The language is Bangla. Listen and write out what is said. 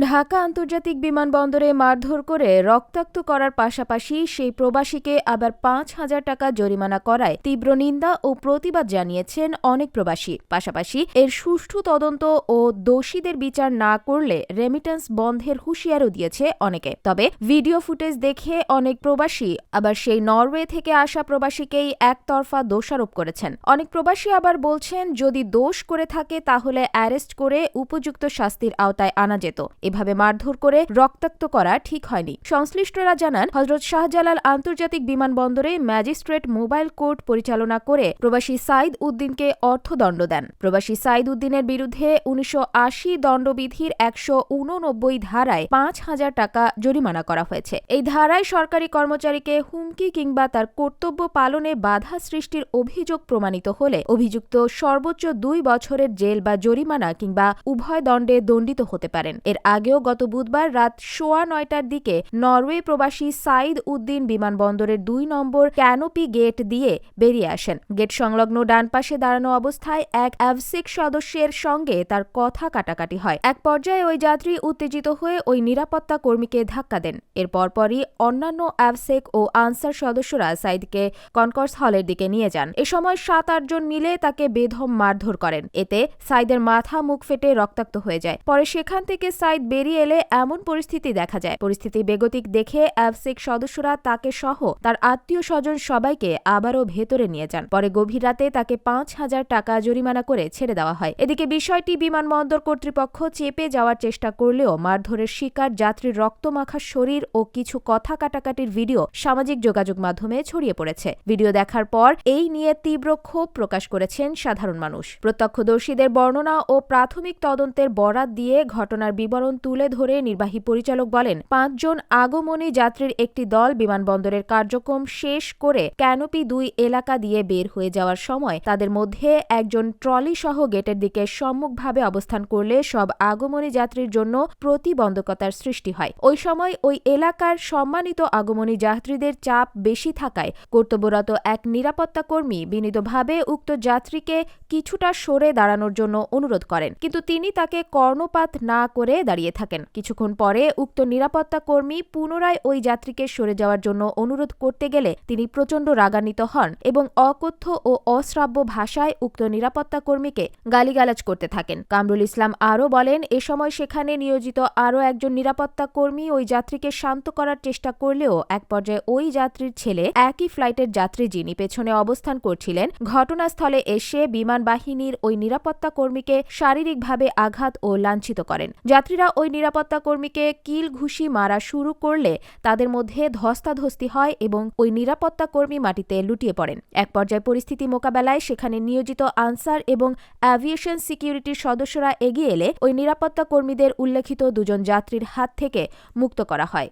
ঢাকা আন্তর্জাতিক বিমানবন্দরে মারধর করে রক্তাক্ত করার পাশাপাশি সেই প্রবাসীকে আবার পাঁচ হাজার টাকা জরিমানা করায় তীব্র নিন্দা ও প্রতিবাদ জানিয়েছেন অনেক প্রবাসী। পাশাপাশি এর সুষ্ঠু তদন্ত ও দোষীদের বিচার না করলে রেমিটেন্স বন্ধের হুঁশিয়ারও দিয়েছে অনেকে। তবে ভিডিও ফুটেজ দেখে অনেক প্রবাসী আবার সেই নরওয়ে থেকে আসা প্রবাসীকেই একতরফা দোষারোপ করেছেন। অনেক প্রবাসী আবার বলছেন, যদি দোষ করে থাকে তাহলে অ্যারেস্ট করে উপযুক্ত শাস্তির আওতায় আনা যেত। এভাবে মারধর করে রক্তাক্ত করা ঠিক হয়নি। সংশ্লিষ্টরা জানান, হজরত শাহজালাল আন্তর্জাতিক বিমানবন্দরে ম্যাজিস্ট্রেট মোবাইল কোর্ট পরিচালনা করে প্রবাসী সাইদ উদ্দিনকে অর্থদণ্ড দেন। প্রবাসী সাইদ উদ্দিনের বিরুদ্ধে উনিশশো আশি দণ্ডবিধির একশো উননব্বই ধারায় পাঁচ হাজার টাকা জরিমানা করা হয়েছে। এই ধারায় সরকারি কর্মচারীকে হুমকি কিংবা তার কর্তব্য পালনে বাধা সৃষ্টির অভিযোগ প্রমাণিত হলে অভিযুক্ত সর্বোচ্চ দুই বছরের জেল বা জরিমানা কিংবা উভয় দণ্ডে দণ্ডিত হতে পারেন। এর আগেও গত বুধবার রাত সোয়া নয়টার দিকে নরওয়ে প্রবাসী সাইদ উদ্দিন বিমানবন্দরের দুই নম্বর ক্যানোপি গেট দিয়ে বেরিয়ে আসেন। গেট সংলগ্ন ডান পাশে দাঁড়ানো অবস্থায় এক অ্যাভসিক সদস্যের সঙ্গে তার কথা কাটাকাটি হয়। এক পর্যায়ে ওই যাত্রী উত্তেজিত হয়ে ওই নিরাপত্তা কর্মীকে ধাক্কা দেন। এর পরপরই অন্যান্য অ্যাভসেক ও আনসার সদস্যরা সাইদকে কনকর্স হলের দিকে নিয়ে যান। এ সময় সাত আটজন মিলে তাকে বেধম মারধর করেন। এতে সাইদের মাথা মুখ ফেটে রক্তাক্ত হয়ে যায়। পরে সেখান থেকে সাইদ বেরিয়ে এলে এমন পরিস্থিতি দেখা যায়। পরিস্থিতি বেগতিক দেখে অ্যাভসেক সদস্যরা তাকে সহ তার আত্মীয় স্বজন সবাইকে আবারও ভেতরে নিয়ে যান। পরে গভীর রাতে তাকে পাঁচ হাজার টাকা জরিমানা করে ছেড়ে দেওয়া হয়। এদিকে বিষয়টি বিমানবন্দর কর্তৃপক্ষ চেপে যাওয়ার চেষ্টা করলেও মারধরের শিকার যাত্রীর রক্তমাখা শরীর ও কিছু কথা কাটাকাটির ভিডিও সামাজিক যোগাযোগ মাধ্যমে ছড়িয়ে পড়েছে। ভিডিও দেখার পর এই নিয়ে তীব্র ক্ষোভ প্রকাশ করেছেন সাধারণ মানুষ। প্রত্যক্ষদর্শীদের বর্ণনা ও প্রাথমিক তদন্তের বরাত দিয়ে ঘটনার বিবরণ তুলে ধরে নির্বাহী পরিচালক বলেন, পাঁচজন আগমনী যাত্রীর একটি দল বিমানবন্দরের কার্যক্রম শেষ করে ক্যানোপি দুই এলাকা দিয়ে বের হয়ে যাওয়ার সময় তাদের মধ্যে একজন ট্রলি সহ গেটের দিকে সম্মুখভাবে অবস্থান করলে সব আগমনী যাত্রীর জন্য প্রতিবন্ধকতার সৃষ্টি হয়। ওই সময় ওই এলাকার সম্মানিত আগমনী যাত্রীদের চাপ বেশি থাকায় কর্তব্যরত এক নিরাপত্তা কর্মী বিনীতভাবে উক্ত যাত্রীকে কিছুটা সরে দাঁড়ানোর জন্য অনুরোধ করেন। কিন্তু তিনি তাকে কর্ণপাত না করে দাঁড়িয়ে থাকেন। কিছুক্ষণ পরে উক্ত নিরাপত্তা কর্মী পুনরায় ওই যাত্রীকে সরে যাওয়ার জন্য অনুরোধ করতে গেলে তিনি প্রচণ্ড রাগান্বিত হন এবং অকথ্য ও অশ্রাব্য ভাষায় উক্ত নিরাপত্তা কর্মীকে গালিগালাজ করতে থাকেন। কামরুল ইসলাম আরও বলেন, এ সময় সেখানে নিয়োজিত আরও একজন নিরাপত্তা কর্মী ওই যাত্রীকে শান্ত করার চেষ্টা করলেও এক পর্যায়ে ওই যাত্রীর ছেলে, একই ফ্লাইটের যাত্রী যিনি পেছনে অবস্থান করছিলেন, ঘটনাস্থলে এসে বিমান বাহিনীর ওই নিরাপত্তা কর্মীকে শারীরিকভাবে আঘাত ও লাঞ্ছিত করেন। যাত্রীরা ওই নিরাপত্তা কর্মীকে কিল ঘুষি মারা শুরু করলে তাদের মধ্যে ধস্তাধস্তি হয় এবং ওই নিরাপত্তা কর্মী মাটিতে লুটিয়ে পড়েন। এক পর্যায়ে পরিস্থিতি মোকাবেলায় সেখানে নিয়োজিত আনসার এবং অ্যাভিয়েশন সিকিউরিটির সদস্যরা এগিয়ে এলে ওই নিরাপত্তা কর্মীদের উল্লেখিত দুজন যাত্রীর হাত থেকে মুক্ত করা হয়।